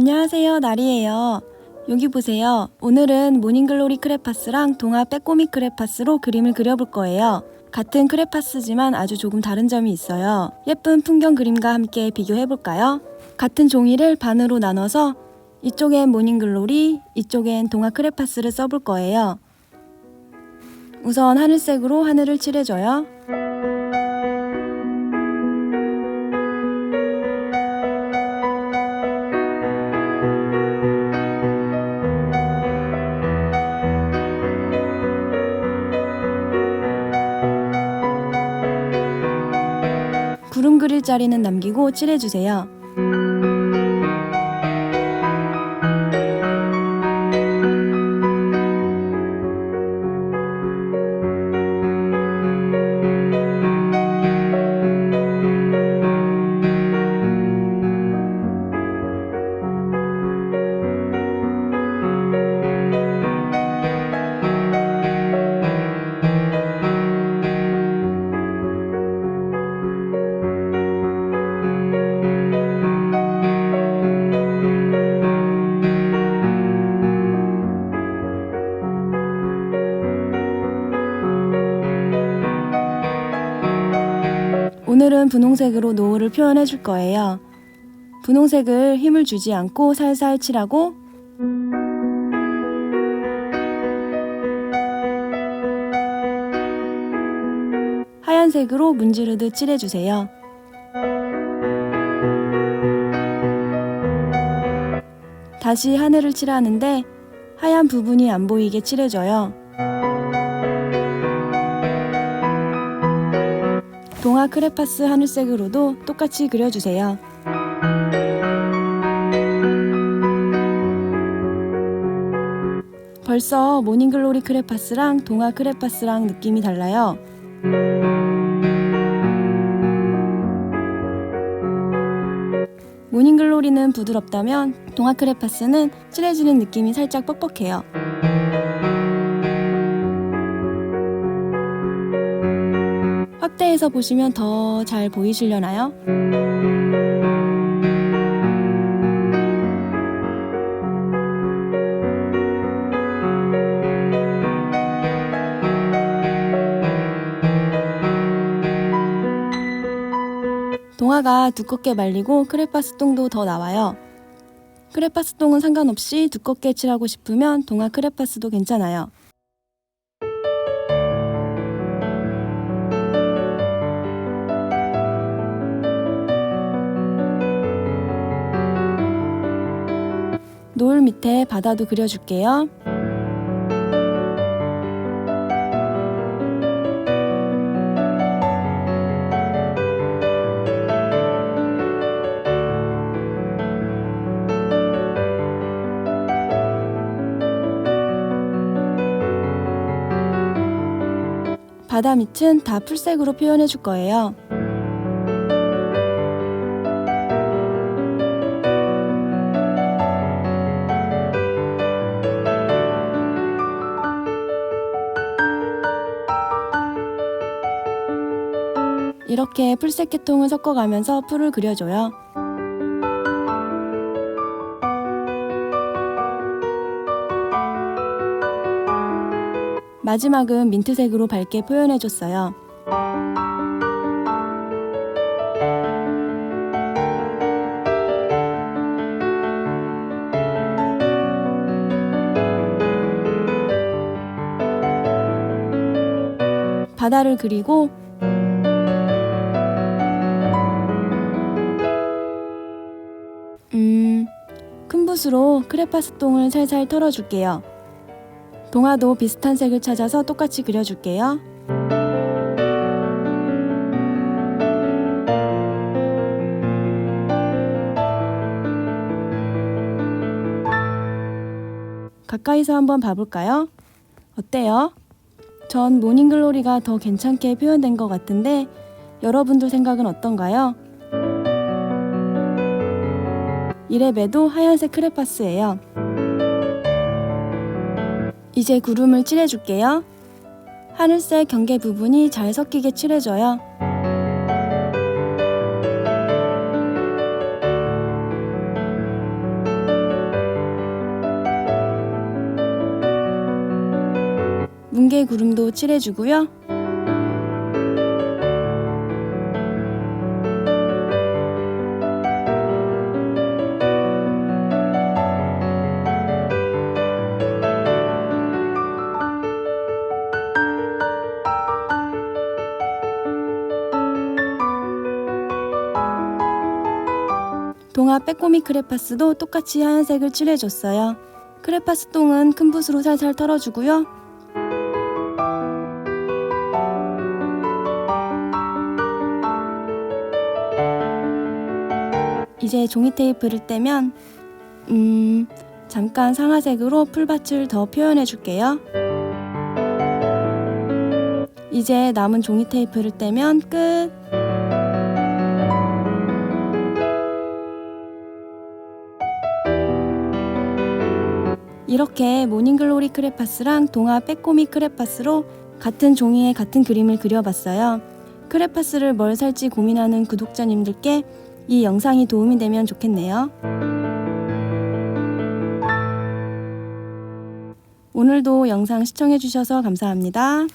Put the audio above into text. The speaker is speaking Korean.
안녕하세요, 나리예요. 여기 보세요. 오늘은 모닝글로리 크레파스랑 동아 빼꼬미 크레파스로 그림을 그려볼 거예요. 같은 크레파스지만 아주 조금 다른 점이 있어요. 예쁜 풍경 그림과 함께 비교해볼까요? 같은 종이를 반으로 나눠서 이쪽엔 모닝글로리, 이쪽엔 동아 크레파스를 써볼 거예요. 우선 하늘색으로 하늘을 칠해줘요. 자리는 남기고 칠해주세요. 오늘은 분홍색으로 노을을 표현해 줄 거예요. 분홍색을 힘을 주지 않고 살살 칠하고 하얀색으로 문지르듯 칠해주세요. 다시 하늘을 칠하는데 하얀 부분이 안 보이게 칠해줘요. 동화 크레파스 하늘색으로도 똑같이 그려주세요. 벌써 모닝글로리 크레파스랑 동화 크레파스랑 느낌이 달라요. 모닝글로리는 부드럽다면 동화 크레파스는 칠해지는 느낌이 살짝 뻑뻑해요. 확대해서 보시면 더 잘 보이시려나요? 동화가 두껍게 말리고 크레파스 똥도 더 나와요. 크레파스 똥은 상관없이 두껍게 칠하고 싶으면 동화 크레파스도 괜찮아요. 밑에 바다도 그려줄게요. 바다 밑은 다 풀색으로 표현해 줄 거예요. 이렇게 풀색 계통을 섞어가면서 풀을 그려줘요. 마지막은 민트색으로 밝게 표현해줬어요. 바다를 그리고 큰 붓으로 크레파스 똥을 살살 털어줄게요. 동화도 비슷한 색을 찾아서 똑같이 그려줄게요. 가까이서 한번 봐볼까요? 어때요? 전 모닝글로리가 더 괜찮게 표현된 것 같은데 여러분들 생각은 어떤가요? 이레베도 하얀색 크레파스예요. 이제 구름을 칠해줄게요. 하늘색 경계 부분이 잘 섞이게 칠해줘요. 뭉게 구름도 칠해주고요. 동화 빼꼬미 크레파스도 똑같이 하얀색을 칠해줬어요. 크레파스 똥은 큰 붓으로 살살 털어주고요. 이제 종이 테이프를 떼면 음 잠깐 상아색으로 풀밭을 더 표현해 줄게요. 이제 남은 종이 테이프를 떼면 끝. 이렇게 모닝글로리 크레파스랑 동화 빼꼬미 크레파스로 같은 종이에 같은 그림을 그려봤어요. 크레파스를 뭘 살지 고민하는 구독자님들께 이 영상이 도움이 되면 좋겠네요. 오늘도 영상 시청해주셔서 감사합니다.